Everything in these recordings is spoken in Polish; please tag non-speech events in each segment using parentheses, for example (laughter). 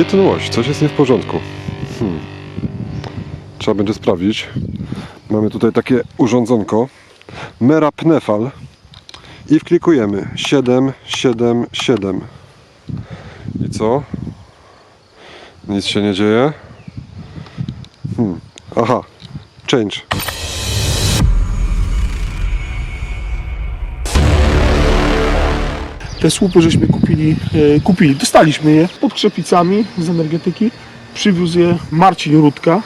Gdzie ten łoś? Coś jest nie w porządku. Hmm. Trzeba będzie sprawdzić. Mamy tutaj takie urządzonko. Mera Pnefal. I wklikujemy 7, 7, 7. I co? Nic się nie dzieje. Hmm. Aha. Change. Te słupy żeśmy kupili, e, kupili, dostaliśmy je pod Krzepicami z energetyki. Przywiózł je Marcin Rudka,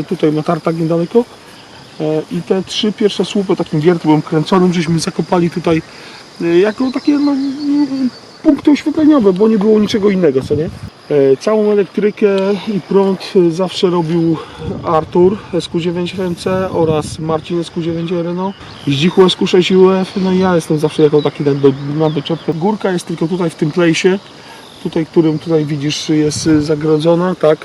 e, tutaj na tartak niedaleko. E, I te trzy pierwsze słupy takim wiertłem kręconym żeśmy zakopali tutaj jako takie no, punkty oświetleniowe, bo nie było niczego innego, co nie? E, Całą elektrykę i prąd e, zawsze robił Artur SQ9 RMC oraz Marcin SQ9 Renault. Zdzichu SQ6 UF, no i ja jestem zawsze jako taki na, do, na doczepkę. Górka jest tylko tutaj w tym plejsie, tutaj, którym tutaj widzisz jest zagrodzona, tak.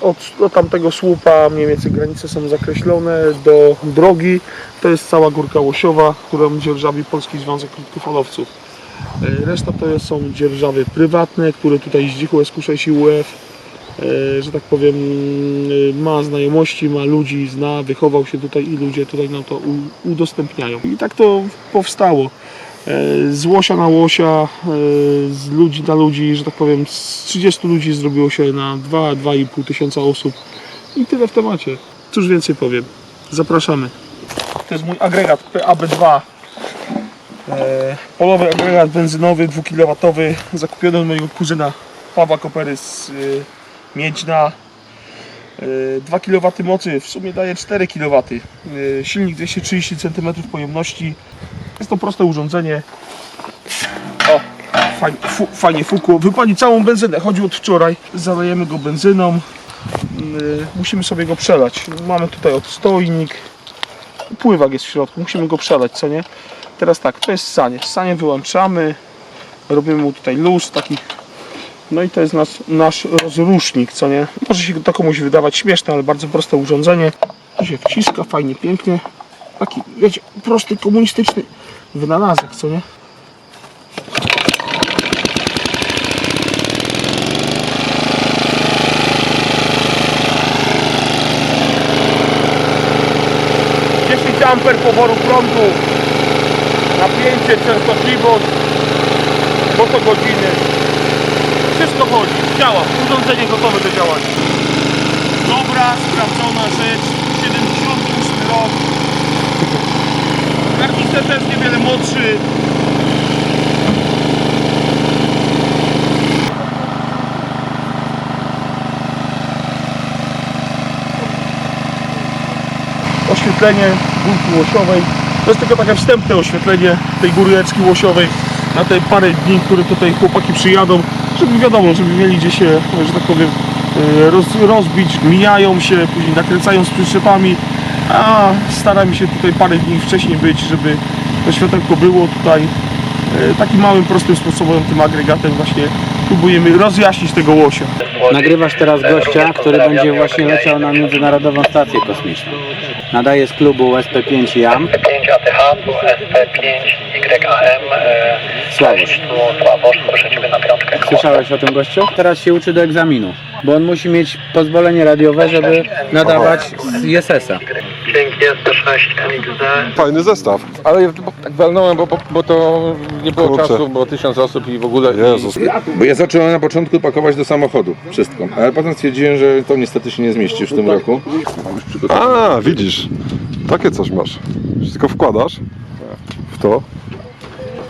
Od, od tamtego słupa mniej więcej granice są zakreślone do drogi. To jest cała górka łosiowa, którą dzierżawi Polski Związek Krótkofalowców. E, Reszta to są dzierżawy prywatne, które tutaj zdzichu SQ6 UF, e, że tak powiem, e, ma znajomości, ma ludzi, zna, wychował się tutaj i ludzie tutaj nam to udostępniają. I tak to powstało. Z łosia na łosia, z ludzi na ludzi, że tak powiem, z 30 ludzi zrobiło się na 2-2,5 tysiąca osób. I tyle w temacie. Cóż więcej powiem. Zapraszamy. To jest mój agregat PAB2. E, polowy agregat benzynowy 2 kW zakupiony od mojego kuzyna Pawła Kopery z e, Miedźna. E, 2 kW mocy, w sumie daje 4 kW. E, silnik 230 cm pojemności. Jest to proste urządzenie. O, fajnie, fu, fajnie fukło. Wypali całą benzynę, chodzi od wczoraj. Zalejemy go benzyną. Musimy sobie go przelać. Mamy tutaj odstojnik. Pływak jest w środku, musimy go przelać, co nie? Teraz tak, to jest sanie. Sanie wyłączamy. Robimy mu tutaj luz taki. No i to jest nasz, nasz rozrusznik, co nie? Może się to komuś wydawać śmieszne, ale bardzo proste urządzenie. To się wciska fajnie, pięknie. Taki, wiecie, prosty, komunistyczny wynalazek, co nie? Amper poboru prądu, napięcie, częstotliwość, motogodziny. Wszystko chodzi, działa, urządzenie gotowe do działania. Dobra, sprawdzona rzecz, 78 rok. Karnister też niewiele młodszy. Oświetlenie górki łosiowej. To jest tylko takie wstępne oświetlenie tej góreczki łosiowej na te parę dni, które tutaj chłopaki przyjadą, żeby wiadomo, żeby mieli gdzie się, że tak powiem, e, roz, rozbić, mijają się, później nakręcają z przyczepami, a staramy się tutaj parę dni wcześniej być, żeby to światełko było tutaj e, takim małym, prostym sposobem, tym agregatem właśnie próbujemy rozjaśnić tego łosia. Nagrywasz teraz gościa, który będzie właśnie leciał na Międzynarodową Stację Kosmiczną. Nadaje z klubu SP5 JAM. 5 ATH, tu SP5 YAM, Sławosz. tu Sławosz, proszę Ciebie na piątkę. Słyszałeś o tym gościu? Teraz się uczy do egzaminu, bo on musi mieć pozwolenie radiowe, żeby nadawać z ISS-a. Dzięki SP6 MXD. Fajny zestaw. Ale ja bo- tak walnąłem, bo, bo, bo to nie było Kurczę. czasu, bo tysiąc osób i w ogóle. Jezus. I, bo ja zacząłem na początku pakować do samochodu wszystko, ale potem stwierdziłem, że to niestety się nie zmieści już w tym roku. A, widzisz. Takie coś masz. Wszystko wkładasz w to.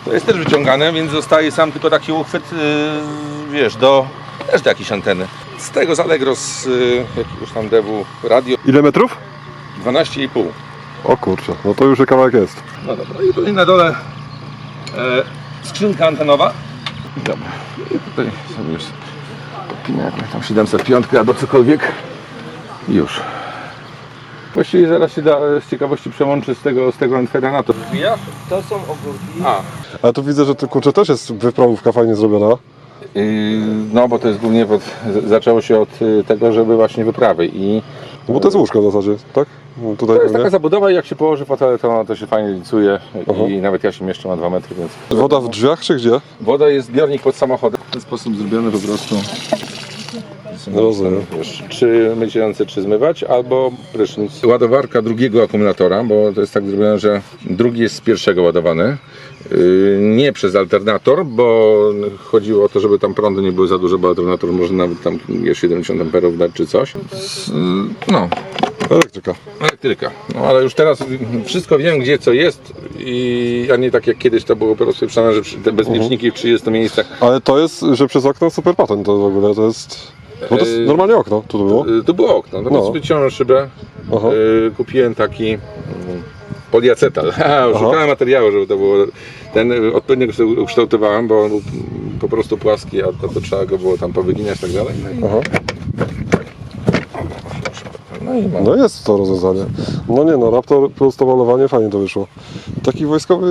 To jest też wyciągane, więc zostaje sam tylko taki uchwyt, yy, wiesz, do też do jakiejś anteny. Z tego z Allegro z yy, jakiegoś tam dewu radio Ile metrów? 12,5. O kurczę, no to już kawałek jest. No dobra, i tutaj na dole e, skrzynka antenowa. Dobra, i tutaj sobie już podpinę jakąś tam 705 albo cokolwiek. I Już. Właściwie zaraz się da z ciekawości przełączy z tego, z tego antena na to. To są ogórki. A, A tu widzę, że to kurczę też jest wyprawówka fajnie zrobiona. yy, no bo to jest głównie, od, z- zaczęło się od y, tego, żeby właśnie wyprawy i No bo to jest łóżko w zasadzie, tak? No tutaj to jest taka zabudowa i jak się położy fotel, to, to się fajnie licuje i nawet ja się mieszczę na 2 metry, więc Woda w drzwiach czy gdzie? Woda jest zbiornik pod samochodem. W ten sposób zrobiony po prostu. Rozumiem. Wiesz, czy mycie ręce, czy zmywać, albo prysznic. Ładowarka drugiego akumulatora, bo to jest tak zrobione, że drugi jest z pierwszego ładowany. Yy, Nie przez alternator, bo chodziło o to, żeby tam prądy nie były za duże, bo alternator może nawet tam jest 70 amperów dać czy coś. Z- No, Elektryka. elektryka. No ale już teraz wszystko wiem, gdzie co jest, i, a nie tak jak kiedyś to było rozpieprzane, że przy- te bezpieczniki w 30 miejscach Ale to jest, że przez okno super patent to w ogóle, to jest... Bo to jest Yy, normalnie okno, tu to było. Y, To było okno, natomiast No. wyciąłem szybę, Aha. y, kupiłem taki poliacetal. (laughs) Szukałem materiału, żeby to było, ten y, odpowiednio go sobie ukształtowałem, bo on był po prostu płaski, a to, to trzeba go było tam powyginać i tak dalej. No i, Aha. no i mam. No jest to rozwiązanie. No nie no, Raptor plus to malowanie fajnie to wyszło. Taki wojskowy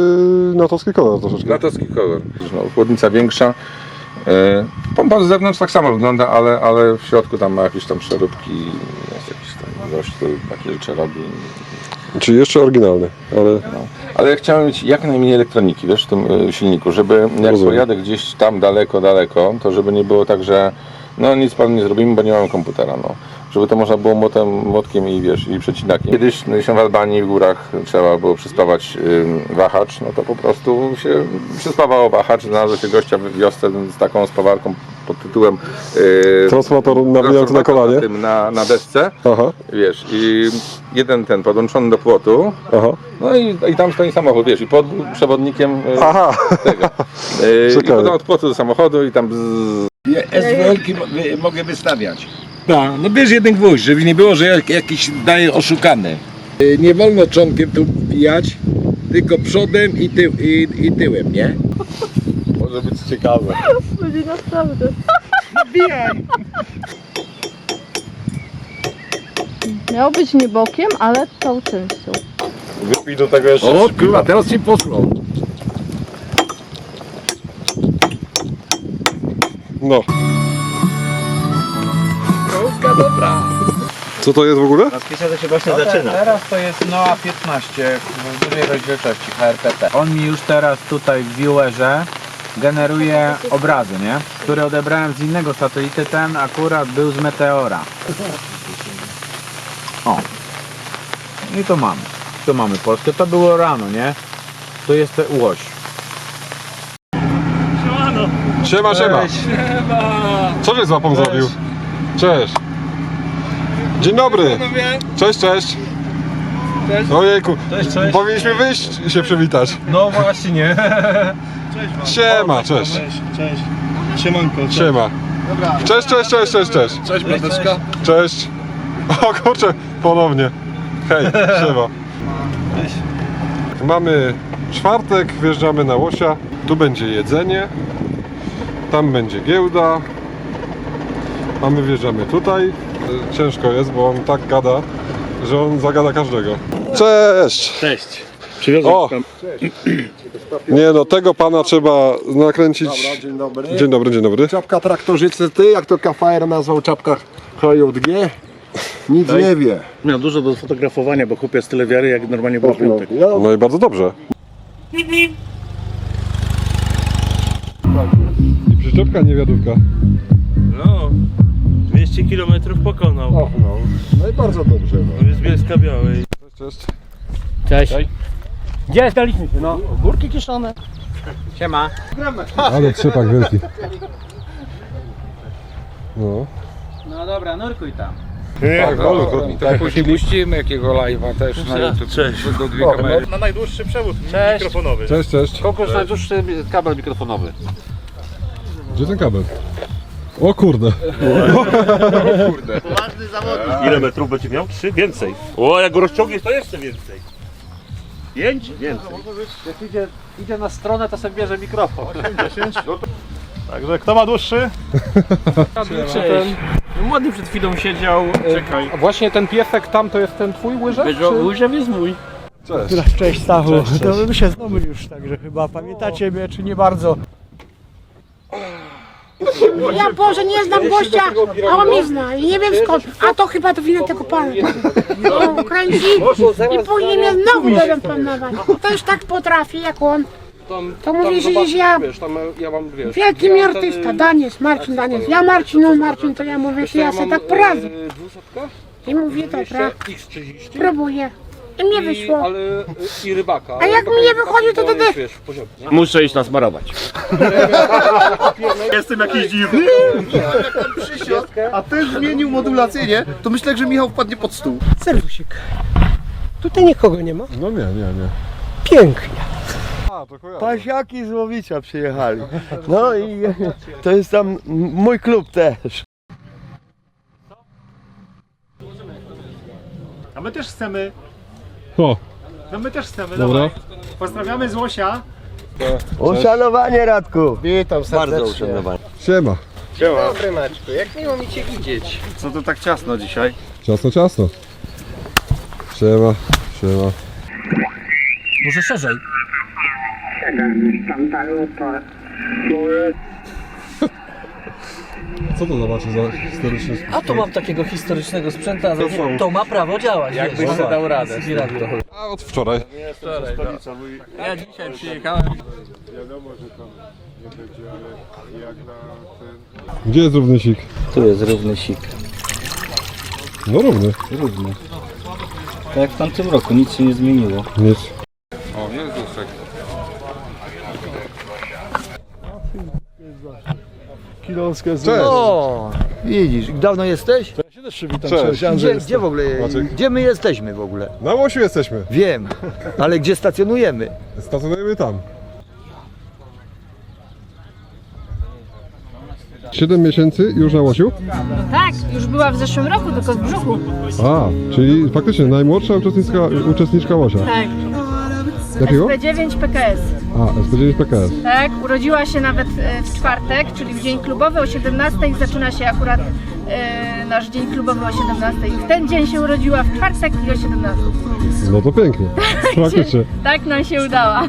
natowski kolor troszeczkę. Natowski kolor. No, chłodnica większa. Y, Pompa z zewnątrz tak samo wygląda, ale, ale w środku tam ma jakieś tam przeróbki, jest jakiś tam gość, który takie rzeczy robi. Czyli jeszcze oryginalny, ale No. Ale ja chciałem mieć jak najmniej elektroniki, wiesz, w tym y, silniku, żeby jak Rozumiem. pojadę gdzieś tam daleko, daleko, to żeby nie było tak, że no nic panu nie zrobimy, bo nie mamy komputera, no. Żeby to można było młotem, młotkiem i wiesz, i przecinakiem. Kiedyś no, się w Albanii w górach trzeba było przyspawać y, wahacz, no to po prostu się przyspawało wahacz, znalazło się gościa w wiosce z taką spawarką pod tytułem y, transformator nawijający na kolanie. Na, tym, na, na desce, Aha, wiesz, i jeden ten podłączony do płotu, aha. no i, i tam stoi samochód, wiesz, i pod przewodnikiem e, Aha, tego. E, (laughs) I potem od płotu do samochodu i tam bzz, SWL-ki mogę wystawiać. No, no bierz jeden gwóźdź, żeby nie było, że jak- jakiś daje oszukany. Nie wolno czonkiem tu wbijać, tylko przodem i, tył, i, i tyłem, nie? Może być ciekawe. Będzie naprawdę. Miał być nie bokiem, ale tą częścią. wypij do tego jeszcze O kurwa, teraz ci poszło. No. Krążka dobra. Co to jest w ogóle? Rozpisać to się właśnie zaczyna. Teraz to jest Noa 15 w dużej rozdzielczości HRPT. On mi już teraz tutaj w viewerze generuje obrazy, nie? Które odebrałem z innego satelity. Ten akurat był z Meteora. O. I to mamy. Tu mamy Polskę. To było rano, nie? Tu jest te łoś. Siema, siema. Co żeś z łapą zrobił? Cześć. Dzień dobry. Cześć, cześć. Cześć. Ojejku. Cześć, cześć. Powinniśmy wyjść i się przywitać. No właśnie. (laughs) Siema, cześć. Cześć. Siemanko. Siema. Cześć, cześć, cześć, cześć, cześć. Cześć, Brateczka. Cześć. O kurczę, ponownie. Hej, siema. Mamy czwartek, wjeżdżamy na Łosia. Tu będzie jedzenie. Tam będzie giełda. A my wjeżdżamy tutaj. Ciężko jest, bo on tak gada, że on zagada każdego. Cześć! Cześć. Przywiozłem O! tam. (clears throat) Nie no, tego pana trzeba nakręcić. Dzień dobry. Dzień dobry, dzień dobry. Czapka traktorzycy, ty jak to KFR nazwał czapka HJG? Nic nie wie. Miał dużo do fotografowania, bo kupię z tyle wiary, jak normalnie był piątek. Ja No i bardzo dobrze. I przyczepka niewiadówka. No, 200 km pokonał. no, no i bardzo dobrze. No. Z Bielska Białej. Cześć. Cześć. Gdzie zdaliśmy się? No, górki kiszone. Siema. Ale trzepak wielki. No. No dobra, nurkuj tam. Tak, no, tak, później puścimy jakiego live'a też na YouTube. Cześć. Do dwie kamery. Na najdłuższy przewód Cześć. mikrofonowy. Cześć, cześć. Konkurs najdłuższy kabel mikrofonowy. Gdzie ten kabel? O kurde. Ile metrów będzie miał? Trzy? Więcej. O, jak go rozciągniesz, to jeszcze więcej. Pięć? Więcej. Jak idzie, idzie na stronę, to sobie bierze mikrofon. Także kto ma dłuższy? Cześć. Młody przed chwilą siedział. Czekaj. Właśnie ten piesek tam to jest ten twój łyżew? Łyżew jest mój. Cześć. Cześć Stachu, to my się znamy już, także chyba pamiętacie mnie, czy nie bardzo? Ja Boże, nie znam gościa, a on mnie zna i nie wiem skąd. A to chyba to wina tego pana. On kręci i później mnie znowu będą planować. To już tak potrafi jak on. To mówi się, że ja, wiesz... wielki ja mi artysta, Daniec, Marcin Daniec. Ja Marcin, no Marcin, to ja mówię, że ja sobie tak poradzę. e, I mówię, dobra, X30, próbuję. I mnie i, wyszło. ale, e, i rybaka. A jak mi nie wychodzi, to wtedy-? Muszę iść nasmarować. (laughs) Jestem jakiś dziwny. (laughs) A ten zmienił modulacyjnie, to myślę, że Michał wpadnie pod stół. Serwusik. Tutaj nikogo nie ma. No nie, nie, nie. Pięknie. Pasiaki z Łowicza przyjechali. No i to jest tam mój klub też. A my też chcemy, O, no my też chcemy, dobra. Pozdrawiamy z Łosia. Uszanowanie Radku. Witam serdecznie. Bardzo uszanowanie. Siema. Dobry Maczku, jak miło mi Cię widzieć. Co to tak ciasno dzisiaj? Ciasno, ciasno. Siema, siema. Może szerzej. Co to zobaczy za historyczny A tu mam takiego historycznego sprzęta, ale nie, to ma prawo działać. Jakbyś wiesz, no. dał radę. A od wczoraj. Ja dzisiaj przyjechałem. Gdzie jest równy sik? Tu jest równy sik. No równy. Równy. Tak jak w tamtym roku, nic się nie zmieniło. Nic. O, Jezuszek. Cześć. O, widzisz, dawno jesteś? Cześć. Gdzie, gdzie w ogóle, Maciek. gdzie my jesteśmy w ogóle? Na Łosiu jesteśmy. Wiem, ale gdzie stacjonujemy? Stacjonujemy tam. 7 miesięcy już na Łosiu? Tak, już była w zeszłym roku, tylko w brzuchu. A, czyli faktycznie najmłodsza uczestniczka, uczestniczka Łosia. Tak. Jakiego? SP9 PKS. A, SP9 PKS. Tak, urodziła się nawet e, w czwartek, czyli w dzień klubowy o 17 zaczyna się akurat e, nasz dzień klubowy o 17. I w ten dzień się urodziła w czwartek i o 17. No to pięknie. (laughs) Faktycznie. Tak nam się udała. (laughs)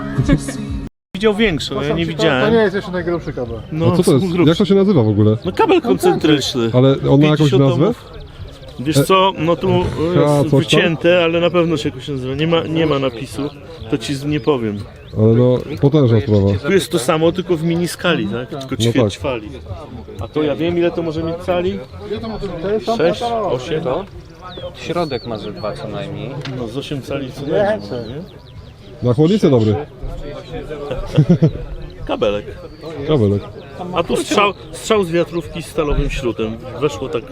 Widział większą, ja nie widziałem. jest jeszcze najgrubszy kabel. No, A co to jest? Jak to się nazywa w ogóle? No kabel koncentryczny. Ale on ma jakąś 50 nazwę? ohmów. Wiesz co, no tu Ha, jest coś tam? wycięte, ale na pewno się jakoś nazywa. Nie ma, nie ma napisu, to ci z- nie powiem. Ale no, potężna sprawa. Tu jest to samo, tylko w mini skali, tak? Tylko ćwierć tak. fali. A to ja wiem ile to może mieć cali? 6, 8? Środek ma ze dwa co najmniej. No z 8 cali co najmniej, może, nie? Na chłodnicę dobry. (laughs) Kabelek. Kabelek. A tu strzał, strzał z wiatrówki z stalowym śrutem. Weszło tak.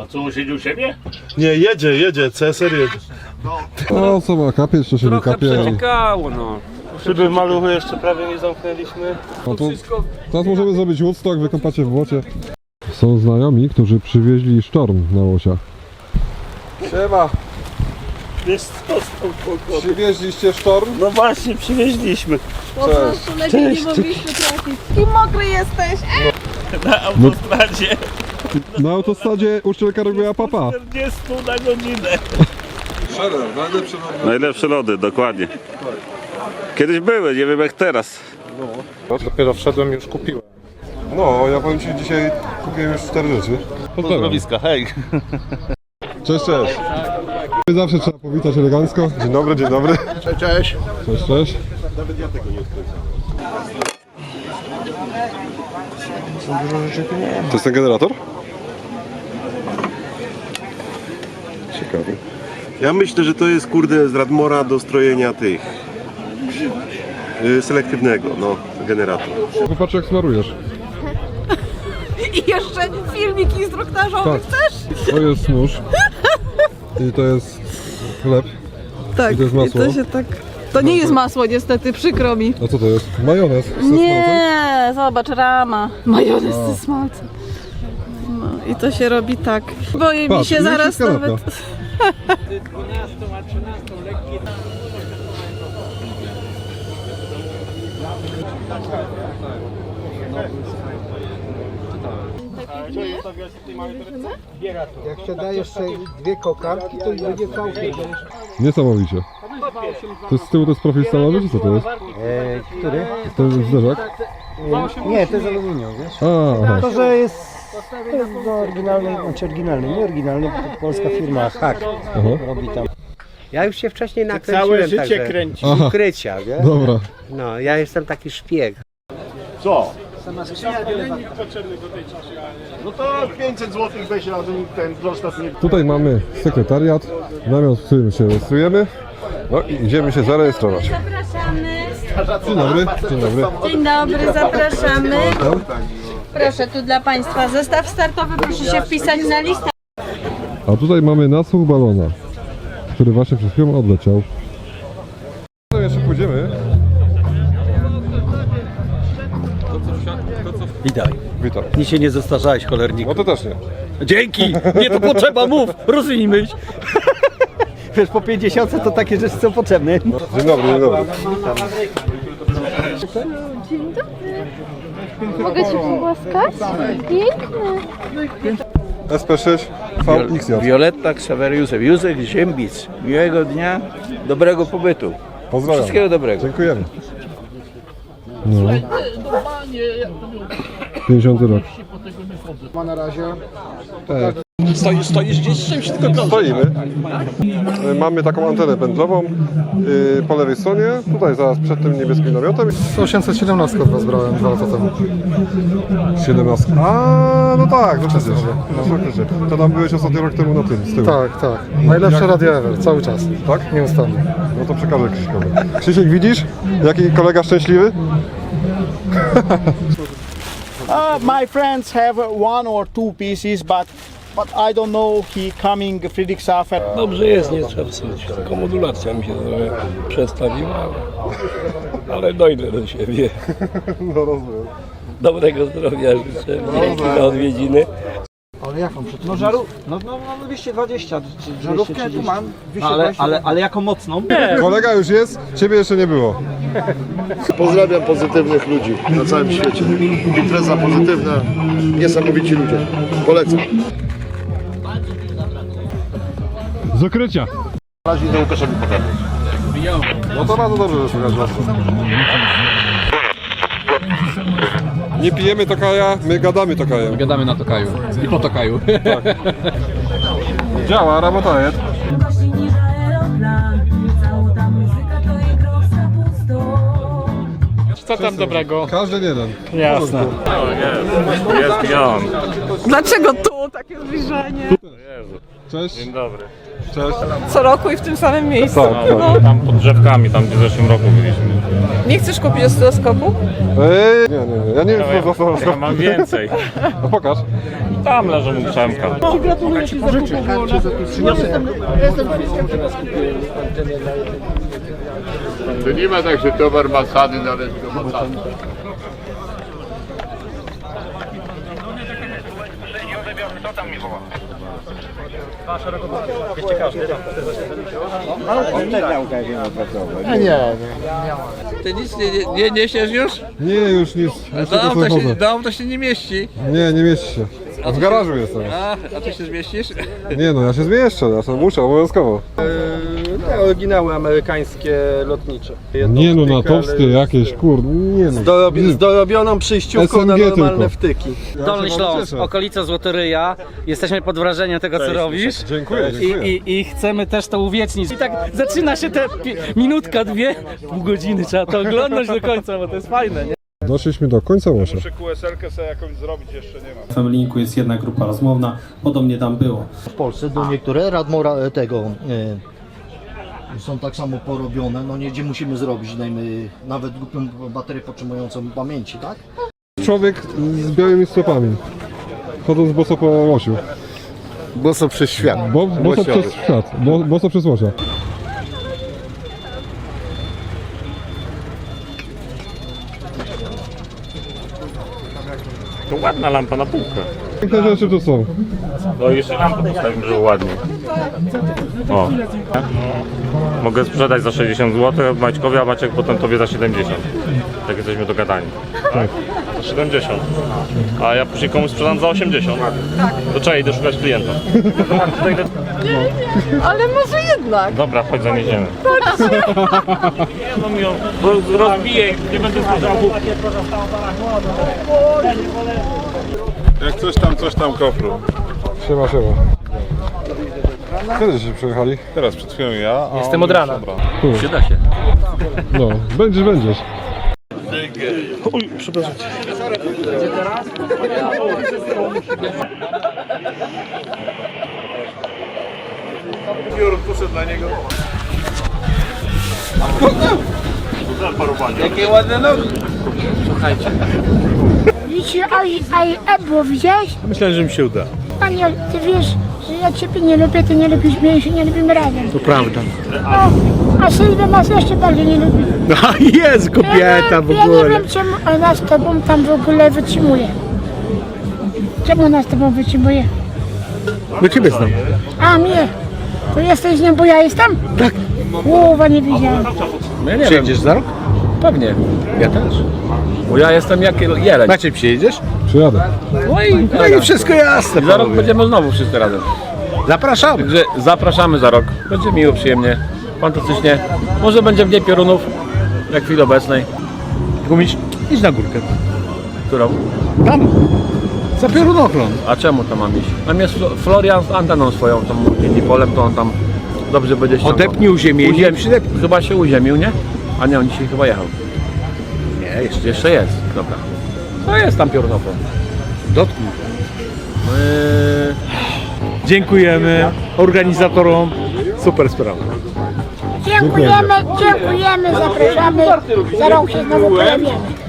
A co, on siedzi u siebie? Nie, jedzie, jedzie, CSR jedzie. No co ma kapieć, to się nie kapie. i- no. Szyby maluchy jeszcze prawie nie zamknęliśmy. No to teraz możemy zrobić Woodstock, wykąpacie w błocie. Są znajomi, którzy przywieźli sztorm na łosiach. Siema, Jest to spokojnie. przywieźliście sztorm? No właśnie, przywieźliśmy. Cześć. I mokry jesteś. Na autostradzie Na autostradzie uszczelka robiła papa. 40 na godzinę. Najlepsze lody, dokładnie. Kiedyś były, nie wiem jak teraz. Dopiero wszedłem już kupiłem. No, ja powiem Ci, dzisiaj kupiłem już cztery rzeczy. Pozdrowiska, hej. Cześć, cześć. Zawsze trzeba powitać elegancko. Dzień dobry, dzień dobry. Cześć, cześć. Cześć, cześć. To jest ten generator? Ciekawy. Ja myślę, że to jest kurde z Radmora do strojenia tych y, selektywnego, no, generator. Popatrz jak smarujesz. I jeszcze filmik instruktażowy Tak. To jest nóż. I to jest chleb. Tak, I to jest masło. to się tak... To nie jest masło niestety, przykro mi. A co to jest? Majonez. Nie, zobacz, rama. Majonez ze smalcem. No i to się robi tak. Boję mi Patrz, się już zaraz jest kanapa. (laughs) Jak się da jeszcze dwie kokardki, to już będzie całkiem. Niesamowicie. To jest z tyłu to jest profil stalowy, czy co to jest? który? To jest zderzak? Nie, to jest aluminium, wiesz? A, aha. To, że jest, to jest do oryginalnej, znaczy oryginalny, nie oryginalny, bo to polska firma Hack Aha. robi tam. Ja już się wcześniej nakręciłem. Całe życie także kręci. Aha. Ukrycia, wiesz? Dobra. No, ja jestem taki szpieg. Co? No to 500 zł weź razem ten zostaw mnie. Tutaj mamy sekretariat, namiot, w którym się rejestrujemy. No i idziemy się zarejestrować. Zapraszamy. Dzień dobry. Dzień dobry. Dzień dobry, zapraszamy. Proszę, tu dla Państwa zestaw startowy, proszę się wpisać na listę. A tutaj mamy nasłuch balona, który właśnie przed chwilą odleciał. No jeszcze pójdziemy. Witaj. Witam. Nic się nie zestarzałeś, cholerniku. No to też nie. Dzięki! Nie to potrzeba, mów! Rozwijmy się. (laughs) Wiesz, po 50 to takie rzeczy są potrzebne. Dzień dobry, dzień dobry. Mogę się pogłaskać? Piękny. SP6 VXJ. Violetta Ksawerius Józef Ziembic. Miłego dnia, dobrego pobytu. Pozdrawiam. Wszystkiego dobrego. Dziękujemy. No. 50 rok. Ma na razie. Stoisz, stoisz gdzieś z czymś tylko Stoimy. Y, Mamy taką antenę pętlową y, po lewej stronie, tutaj zaraz przed tym niebieskim namiotem. 817 od was brałem dwa lata temu. 17. A, no tak, no przecież. No, faktycznie. To tam byłeś ostatni rok temu na tym, z tyłu. Tak, tak. Najlepsze radio ever, cały czas. Tak? Nieustannie. No to przekażę Krzyśkowi. Krzysiek, widzisz? Jaki kolega szczęśliwy? (laughs) Uh, my friends have one or two pieces, but but I don't know he coming Friedrich Safer. Dobrze jest, nie trzeba psuć. Tylko modulacja mi się trochę przestawiła, ale, ale dojdę do siebie. No rozumiem. Dobrego zdrowia życzę. Dzięki za odwiedziny. Ale jaką przed No żaru... No, no, no 220. Żarówkę tu mam. Ale, ale, ale jako mocną? Kolega już jest, ciebie jeszcze nie było. Pozdrawiam pozytywnych ludzi na całym świecie. Impreza pozytywna, niesamowici ludzie. Polecam. Z okrycia. Na razie idę Łukaszowi pokazać. No to bardzo dobrze, że słychać was. Nie pijemy tokaja, my gadamy tokajem. Gadamy na Tokaju i po Tokaju. Działa, ramotajet. Co tam dobrego? Każdy jeden. Jasne. Jest Jan. Dlaczego tu takie zbliżenie? Cześć. Dzień dobry. Cześć. Co roku i w tym samym miejscu. Tak, tak. Tam pod drzewkami, tam gdzie w zeszłym roku byliśmy. Nie chcesz kupić oscyloskopu? Ej, nie, nie, nie, ja nie wiem co to Ja mam więcej. (laughs) No pokaż. Tam leżą mu przemka. To nie ma tak, że towar masady należy do masady. Ty nic nie, nie, nie niesiesz już? Nie, już nic. Już to, sobie się, dom to się nie mieści. Nie, nie mieści się. W garażu jestem. A, a ty się zmieścisz? Nie no, ja się zmieszczę, ja sobie muszę, obowiązkowo. Te oryginały amerykańskie lotnicze. Nie no, natowskie jakieś, kurde, nie no. Z dorobioną przyjściówką na SMG normalne tylko. wtyki. Dolny się bardzo Śląsk, cieszę. okolica Złotoryja. Jesteśmy pod wrażeniem tego, co robisz. Dziękuję, I, dziękuję. i, I chcemy też to uwiecznić. I tak zaczyna się te pi- minutka, dwie, pół godziny. Trzeba to oglądać do końca, bo to jest fajne. Nie? Doszliśmy do końca Łosia. QSL-kę sobie jakąś zrobić jeszcze nie ma. W Femlinku jest jedna grupa rozmowna, podobnie tam było. W Polsce do niektóre Radmora tego e, są tak samo porobione, no nie gdzie musimy zrobić, dajmy nawet głupią baterię podtrzymującą pamięci, tak? Człowiek z białymi stopami. Chodząc boso po Łosiu. Boso przez świat. Bo, boso Łosiowy. przez świat, bo, boso przez Łosia. To ładna lampa na półkę. Piękne rzeczy tu są. No i jeszcze lampę postawimy, żeby ładnie. O. Mogę sprzedać za 60 zł Maćkowi, a Maciek potem tobie za 70. Tak jesteśmy dogadani. Tak. Za 70. A ja później komuś sprzedam za 80. Tak. To trzeba idę szukać klienta. (laughs) Ale może jednak. Dobra, chodź zaniedziemy. No mi ją roz- rozbiję, nie będę sprzedał. Jak coś tam, coś tam kofru. Siema, siema. Kiedy się przyjechali? Teraz przed chwilą ja. a Jestem on od rana. dobra. Przyda się. No, będziesz, będziesz. Oj, przepraszam. Piorun poszedł dla niego. Jakie ładne nogi. Widzicie, aj, aj, Ebło, widziałeś? Myślałem, że mi się uda. Panie, ty wiesz, że ja ciebie nie lubię, ty nie lubisz mnie i się nie lubimy razem. To prawda. O, a Sylwia nas jeszcze bardziej nie lubi. No jest kobieta w Ja nie ogóle. wiem, czemu ona z tobą tam w ogóle wytrzymuje. Czemu ona z tobą wytrzymuje? No ciebie znam. A, mnie. To jesteś z nią, bo ja jestem? Tak. Głowa nie widziałem. No ja nie Przyjedziesz za rok? Pewnie. Ja też. Bo ja jestem jak jeleń. Maciej, przyjedziesz? Przyjadę. No i, No i wszystko jasne. I za rok panowie. będziemy znowu wszyscy razem. Zapraszamy. Także zapraszamy za rok. Będzie miło, przyjemnie, fantastycznie. Może będzie mniej piorunów, jak w chwili obecnej. Gumiś, idź na górkę. Którą? Tam. Za piorunochron. A czemu to mam iść? Tam jest Flo- Florian z anteną swoją, tą polem, to on tam dobrze będzie ściągał. Odepnij uziemienie i przydepnij. Chyba się uziemił, nie? A nie, on dzisiaj chyba jechał. Nie, jeszcze. Jeszcze jest, dobra. No jest tam piorunofon. Dotknij. Yy... Dziękujemy organizatorom. Super sprawa. Dziękujemy, dziękujemy, zapraszamy. Za rok się znowu pojawiamy.